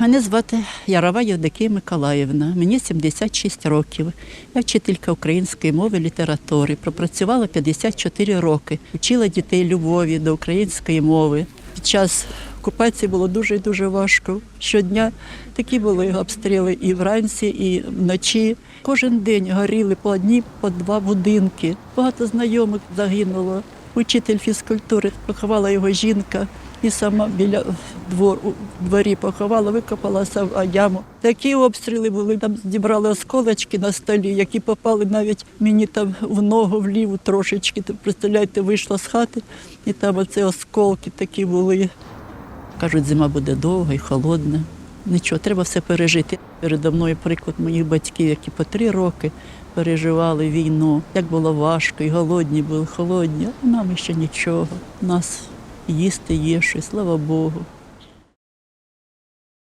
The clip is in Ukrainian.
Мене звати Ярова Євдокія Миколаївна. Мені 76 років. Я вчителька української мови літератури. Пропрацювала 54 роки. Вчила дітей любові до української мови. Під час окупації було дуже і дуже важко. Щодня такі були обстріли і вранці, і вночі. Кожен день горіли по одні, по два будинки. Багато знайомих загинуло. Учитель фізкультури поховала його жінка і сама біля двор, у дворі поховала, викопала яму. Такі обстріли були, там зібрали осколочки на столі, які попали навіть мені там в ногу, в ліву трошечки. Представляєте, вийшла з хати, і там оці осколки такі були. Кажуть, зима буде довга і холодна. Нічого, треба все пережити. Передо мною приклад моїх батьків, які по три роки переживали війну. Як було важко, і голодні були, холодні, а нам ще нічого. У нас їсти є щось, слава Богу.